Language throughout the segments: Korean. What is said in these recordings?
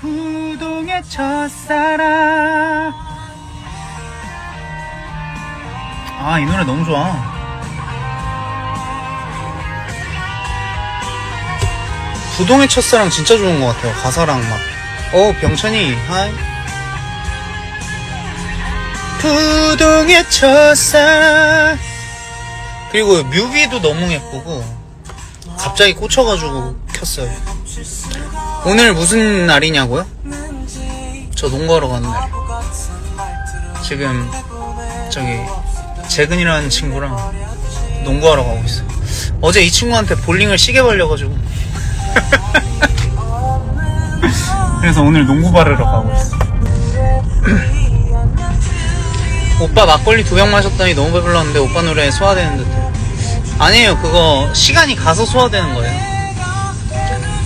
부동의 첫사랑. 아 이 노래 너무 좋아. 부동의 첫사랑 진짜 좋은 것 같아요. 가사랑 막어 병찬이 하이. 부동의 첫사랑. 그리고 뮤비도 너무 예쁘고 갑자기 꽂혀가지고 켰어요 오늘 무슨 날이냐고요? 저 농구하러 가는 날. 지금 저기 재근이라는 친구랑 농구하러 가고 있어요. 어제 이 친구한테 볼링을 시계 벌려가지고. 그래서 오늘 농구 바르러 가고 있어 오빠 막걸리 두 병 마셨더니 너무 배불렀는데 오빠 노래 소화되는 듯해 아니에요. 그거 시간이 가서 소화되는 거예요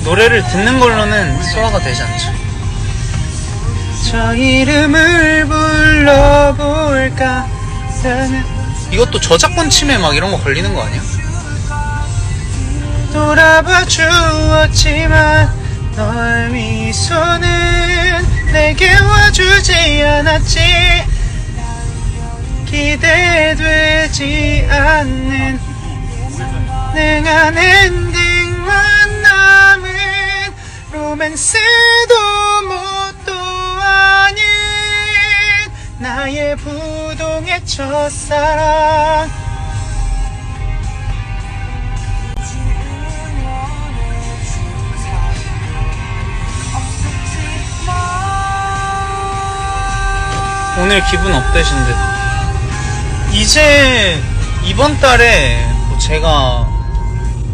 노래를 듣는 걸로는 소화가 되지 않죠. 저 이름을 불러볼까? 이것도 저작권 침해 막 이런 거 걸리는 거 아니야? 돌아봐 주었지만 너의 미소는 내게 와주지 않았지. 기대되지 않는 냉한 엔딩 로맨스도 못도 아닌 나의 부동의 첫사랑. 오늘 기분 듯. 이제 이번 달에 뭐 제가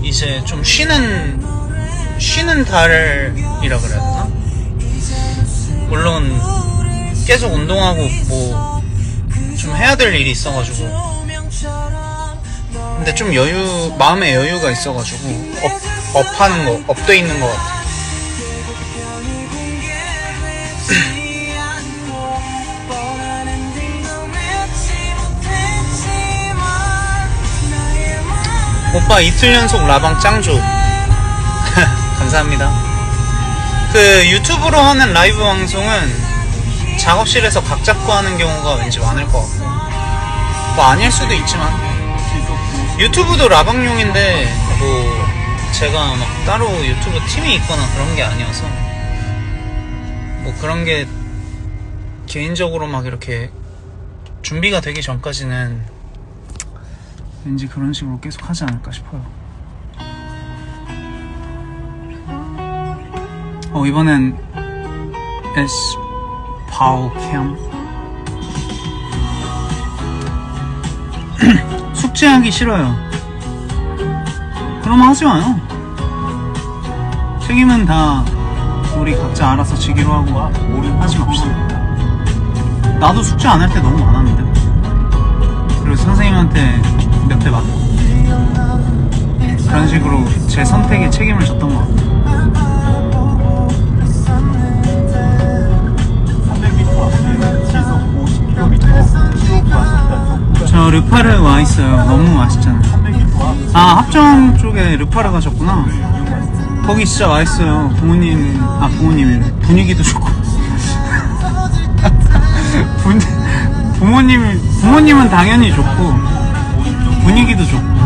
이제 좀 쉬는 쉬는 달 이라 그래야 되나? 물론 계속 운동하고 뭐 좀 해야 될 일이 있어가지고 근데 좀 여유 마음에 여유가 있어가지고 업, 업하는 거 업돼 있는 것 같아. 오빠 이틀 연속 라방 짱조 감사합니다 그 유튜브로 하는 라이브 방송은 작업실에서 각 잡고 하는 경우가 왠지 많을 것 같고 뭐 아닐 수도 있지만 유튜브도 라방용인데 뭐 제가 막 따로 유튜브 팀이 있거나 그런 게 아니어서 뭐 그런 게 개인적으로 막 이렇게 준비가 되기 전까지는 왠지 그런 식으로 계속 하지 않을까 싶어요. 어, 이번엔 S 파오캠 숙제하기 싫어요. 그럼 하지 마요. 책임은 다 우리 각자 알아서 지기로 하고 하지 맙시다. 나도 숙제 안 할 때 너무 많았는데. 그리고 선생님한테 몇 대 맞고 그런 식으로 제 선택에 책임을 졌던 것 같아요. 저 르파르 와 있어요. 너무 맛있잖아요. 아 합정 쪽에 르파르 가셨구나. 거기 진짜 맛있어요. 부모님 아 부모님이 분위기도 좋고. 분, 부모님 부모님은 당연히 좋고 분위기도 좋고.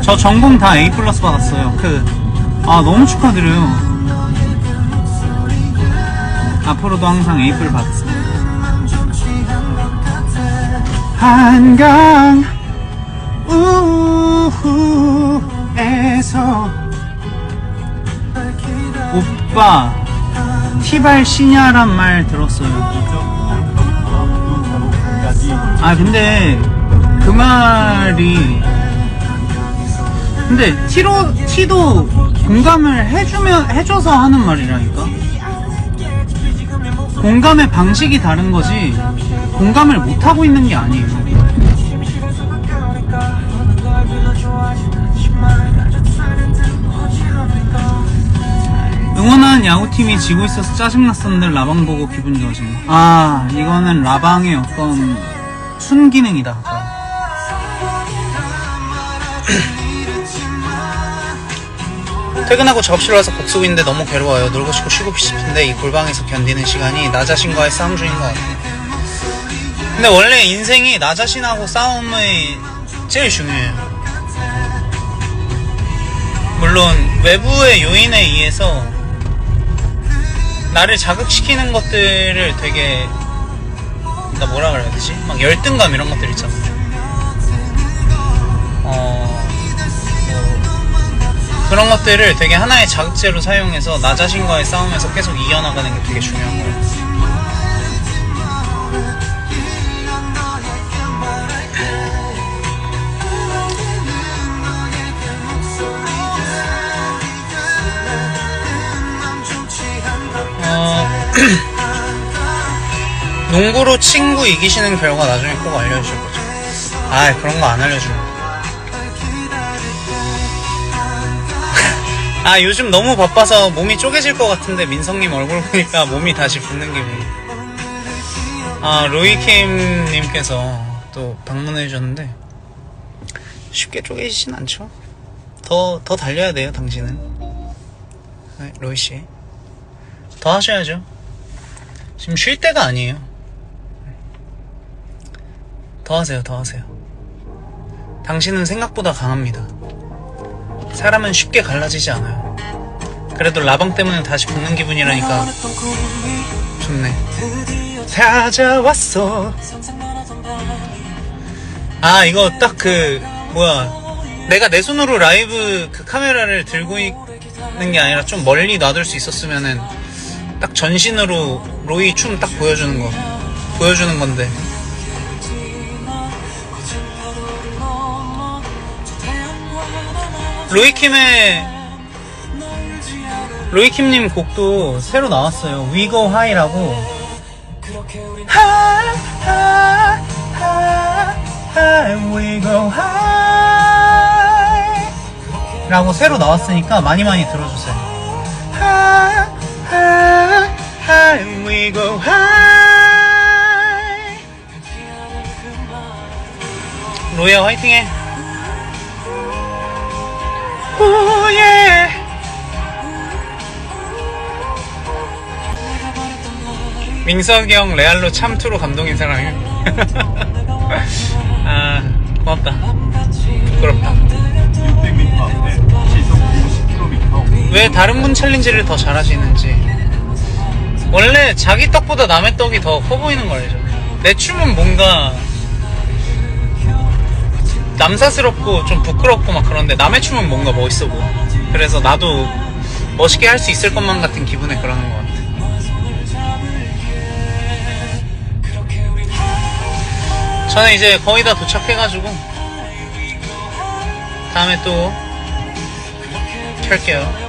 저 전공 다 A 플러스 받았어요. 그, 아, 너무 축하드려요. 앞으로도 항상 A 플 받습니다. 한강 우후에서 오빠 티발 시냐란 말 들었어요. 아 근데 그 말이 근데 티로 티도 공감을 해주면 해줘서 하는 말이라니까. 공감의 방식이 다른 거지 공감을 못 하고 있는 게 아니에요. 응원하는 야구팀이 지고 있어서 짜증났었는데 라방 보고 기분 좋아지네. 아, 이거는 라방의 어떤 순기능이다. 퇴근하고 작업실 와서 곡 쓰고 있는데 너무 괴로워요. 놀고 싶고 쉬고 싶은데 이 골방에서 견디는 시간이 나 자신과의 싸움 중인 것 같아요. 근데 원래 인생이 나 자신하고 싸움이 제일 중요해요. 물론 외부의 요인에 의해서 나를 자극시키는 것들을 되게 나 뭐라 그래야 되지? 막 열등감 이런 것들 있잖아. 어, 뭐 그런 것들을 되게 하나의 자극제로 사용해서 나 자신과의 싸움에서 계속 이겨나가는 게 되게 중요한 거예요. 농구로 친구 이기시는 결과 나중에 꼭 알려주실 거죠. 아, 그런 거 안 알려주는 거. 아, 요즘 너무 바빠서 몸이 쪼개질 것 같은데 민성님 얼굴 보니까 몸이 다시 붓는 기분. 아, 로이킴님께서 또 방문해 주셨는데 쉽게 쪼개지진 않죠. 더, 더 달려야 돼요, 당신은. 네, 로이 씨. 더 하셔야죠. 지금 쉴 때가 아니에요. 더 하세요, 더 하세요. 당신은 생각보다 강합니다. 사람은 쉽게 갈라지지 않아요. 그래도 라방 때문에 다시 붙는 기분이라니까 좋네. 찾아왔어. 아, 이거 딱 그, 뭐야. 내가 내 손으로 라이브 그 카메라를 들고 있는 게 아니라 좀 멀리 놔둘 수 있었으면은 딱 전신으로 로이 춤 딱 보여주는 거. 보여주는 건데. 로이킴의 로이킴님 곡도 새로 나왔어요. We Go High라고. 하, 하, 하, 하, We Go High 라고 새로 나왔으니까 많이 많이 들어주세요. 로이야 화이팅해. 민석이 형 레알로 참투로 감동인 사람이에요. 아, 고맙다. 부끄럽다. 600m 앞에 시속 50km 왜 다른 분 챌린지를 더 잘하시는지. 원래 자기 떡보다 남의 떡이 더 커 보이는 거 알죠? 내 춤은 뭔가 남사스럽고 좀 부끄럽고 막 그런데 남의 춤은 뭔가 멋있어 보여. 그래서 나도 멋있게 할 수 있을 것만 같은 기분에 그러는 것같 저는 이제 거의 다 도착해가지고 다음에 또 켤게요.